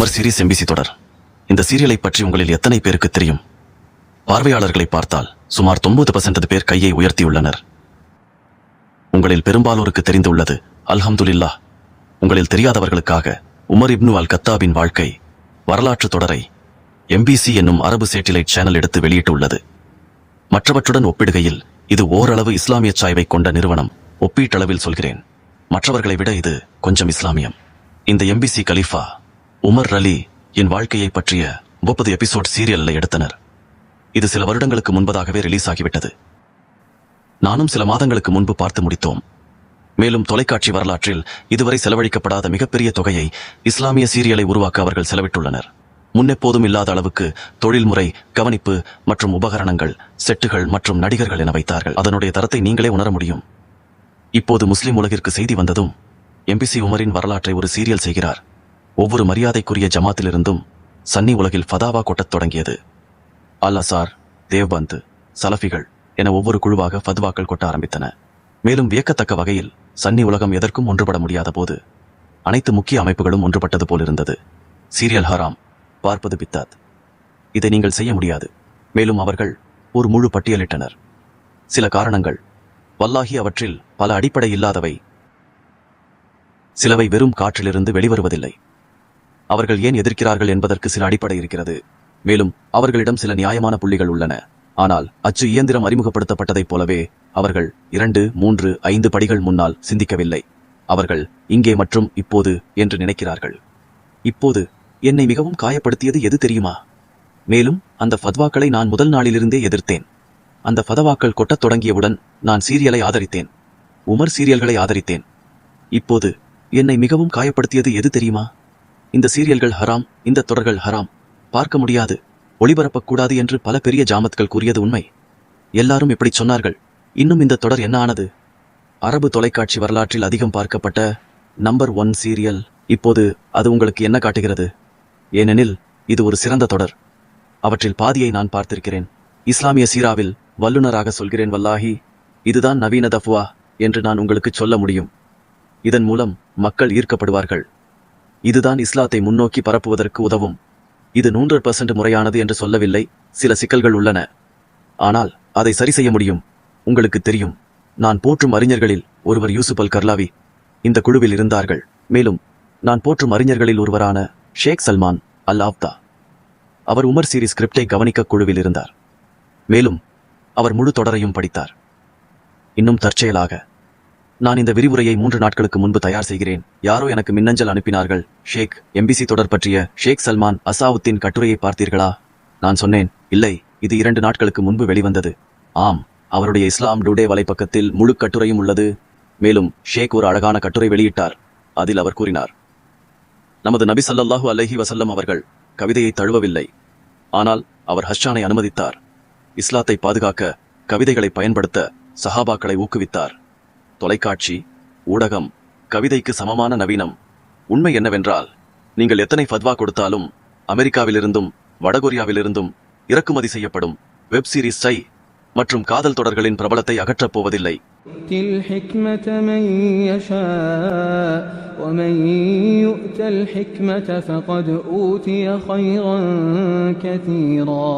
Umar series MBC தொடர். இந்த சீரியலை பற்றி உங்களில் எத்தனை பேருக்கு தெரியும்? பார்வையாளர்களை பார்த்தால் சுமார் தொண்ணூறு பர்சன்ட் பேர் கையை உயர்த்தியுள்ளனர். உங்களில் பெரும்பாலோருக்கு தெரிந்துள்ளது அல்ஹம்துலில்லாஹ். உங்களில் தெரியாதவர்களுக்காக உமர் இப்னு அல் கத்தாபின் வாழ்க்கை வரலாற்று தொடரை எம்பிசி என்னும் அரபு சேட்டிலைட் சேனல் எடுத்து வெளியிட்டுள்ளது. மற்றவற்றுடன் ஒப்பிடுகையில் இது ஓரளவு இஸ்லாமிய சாய்வை கொண்ட நிறுவனம் ஒப்பீட்டளவில் சொல்கிறேன். மற்றவர்களை விட இது கொஞ்சம் இஸ்லாமியம். இந்த எம்பிசி கலீஃபா உமர் அலி என் வாழ்க்கையை பற்றிய முப்பது எபிசோட் சீரியல்ல எடுத்தனர். இது சில வருடங்களுக்கு முன்பதாகவே ரிலீஸ் ஆகிவிட்டது. நானும் சில மாதங்களுக்கு முன்பு பார்த்து முடித்தோம். மேலும் தொலைக்காட்சி வரலாற்றில் இதுவரை செலவழிக்கப்படாத மிகப்பெரிய தொகையை இஸ்லாமிய சீரியலை உருவாக்க அவர்கள் செலவிட்டுள்ளனர். முன்னெப்போதும் இல்லாத அளவுக்கு தொழில்முறை கவனிப்பு மற்றும் உபகரணங்கள் செட்டுகள் மற்றும் நடிகர்கள் என வைத்தார்கள். அதனுடைய தரத்தை நீங்களே உணர முடியும். இப்போது முஸ்லிம் உலகிற்கு செய்தி வந்ததும் எம்பிசி உமரின் வரலாற்றை ஒரு சீரியல் செய்கிறார். ஒவ்வொரு மரியாதைக்குரிய ஜமாத்திலிருந்தும் சன்னி உலகில் ஃபதாவா கொட்டத் தொடங்கியது. அல் அசார் தேவ்பந்த் சலஃபிகள் என ஒவ்வொரு குழுவாக ஃபத்வாக்கள் கொட்ட ஆரம்பித்தன. மேலும் வியக்கத்தக்க வகையில் சன்னி உலகம் எதற்கும் ஒன்றுபட முடியாத போது அனைத்து முக்கிய அமைப்புகளும் ஒன்றுபட்டது போலிருந்தது சீரியல் ஹராம் பார்ப்பது பித்தாத். இதை நீங்கள் செய்ய முடியாது. மேலும் அவர்கள் ஒரு முழு பட்டியலிட்டனர். சில காரணங்கள். வல்லாஹி அவற்றில் பல அடிப்படை இல்லாதவை. சிலவை வெறும் காற்றிலிருந்து வெளிவருவதில்லை. அவர்கள் ஏன் எதிர்க்கிறார்கள் என்பதற்கு சில அடிப்படை இருக்கிறது. மேலும் அவர்களிடம் சில நியாயமான புள்ளிகள் உள்ளன. ஆனால் அச்சு இயந்திரம் அறிமுகப்படுத்தப்பட்டதைப் போலவே அவர்கள் இரண்டு மூன்று ஐந்து படிகள் முன்னால் சிந்திக்கவில்லை. அவர்கள் இங்கே மற்றும் இப்போது என்று நினைக்கிறார்கள். இப்போது என்னை மிகவும் காயப்படுத்தியது எது தெரியுமா? மேலும் அந்த ஃபத்வாக்களை நான் முதல் நாளிலிருந்தே எதிர்த்தேன். அந்த ஃபதவாக்கள் கொட்டத் தொடங்கியவுடன் நான் சீரியலை ஆதரித்தேன். உமர் சீரியல்களை ஆதரித்தேன். இப்போது என்னை மிகவும் காயப்படுத்தியது எது தெரியுமா? இந்த சீரியல்கள் ஹராம் இந்த தொடர்கள் ஹராம். பார்க்க முடியாது ஒளிபரப்பக்கூடாது என்று பல பெரிய ஜாமத்கள் கூறியது உண்மை. எல்லாரும் இப்படி சொன்னார்கள். இன்னும் இந்த தொடர் என்ன ஆனது? அரபு தொலைக்காட்சி வரலாற்றில் அதிகம் பார்க்கப்பட்ட நம்பர் ஒன் சீரியல். இப்போது அது உங்களுக்கு என்ன காட்டுகிறது? ஏனெனில் இது ஒரு சிறந்த தொடர். அவற்றில் பாதியை நான் பார்த்திருக்கிறேன். இஸ்லாமிய சீராவில் வல்லுனராக சொல்கிறேன் வல்லாஹி இதுதான் நவீன தஃப்வா என்று நான் உங்களுக்கு சொல்ல முடியும். இதன் மூலம் மக்கள் ஈர்க்கப்படுவார்கள். இதுதான் இஸ்லாத்தை முன்னோக்கி பரப்புவதற்கு உதவும். இது நூன்று பர்சன்ட் முறையானது என்று சொல்லவில்லை. சில சிக்கல்கள் உள்ளன. ஆனால் அதை சரி செய்ய முடியும். உங்களுக்கு தெரியும். நான் போற்றும் அறிஞர்களில் ஒருவர் யூசுப் அல் கர்லாவி இந்த குழுவில் இருந்தார்கள். மேலும் நான் போற்றும் அறிஞர்களில் ஒருவரான ஷேக் சல்மான் அல் ஆப்தா அவர் உமர் சீரி ஸ்கிரிப்டை கவனிக்க குழுவில் இருந்தார். மேலும் அவர் முழு தொடரையும் படித்தார். இன்னும் தற்செயலாக நான் இந்த விரிவுரையை மூன்று நாட்களுக்கு முன்பு தயார் செய்கிறேன். யாரோ எனக்கு மின்னஞ்சல் அனுப்பினார்கள். ஷேக் எம்பிசி தொடர் பற்றிய ஷேக் சல்மான் அசாவுத்தின் கட்டுரையை பார்த்தீர்களா? நான் சொன்னேன் இல்லை இது இரண்டு நாட்களுக்கு முன்பு வெளிவந்தது. ஆம் அவருடைய இஸ்லாம் டுடே வலைப்பக்கத்தில் முழு கட்டுரையும் உள்ளது. மேலும் ஷேக் ஒரு அழகான கட்டுரை வெளியிட்டார். அதில் அவர் கூறினார் நமது நபி சல்லல்லாஹு அலைஹி வசல்லம் அவர்கள் கவிதையை தழுவவில்லை. ஆனால் அவர் ஹஷானை அனுமதித்தார். இஸ்லாத்தை பாதுகாக்க கவிதைகளை பயன்படுத்த சஹாபாக்களை ஊக்குவித்தார். தொலைக்காட்சி ஊடகம் கவிதைக்கு சமமான நவீனம் உண்மை என்னவென்றால் நீங்கள் எத்தனை ஃபத்வா கொடுத்தாலும் அமெரிக்காவிலிருந்தும் வடகொரியாவிலிருந்தும் இறக்குமதி செய்யப்படும் வெப் சீரிஸ் சை மற்றும் காதல் தொடர்களின் பிரபலத்தை அகற்றப் போவதில்லை يؤتي الحكمة من يشاء ومن يؤت الحكمة فقد أوتي خيرا كثيرا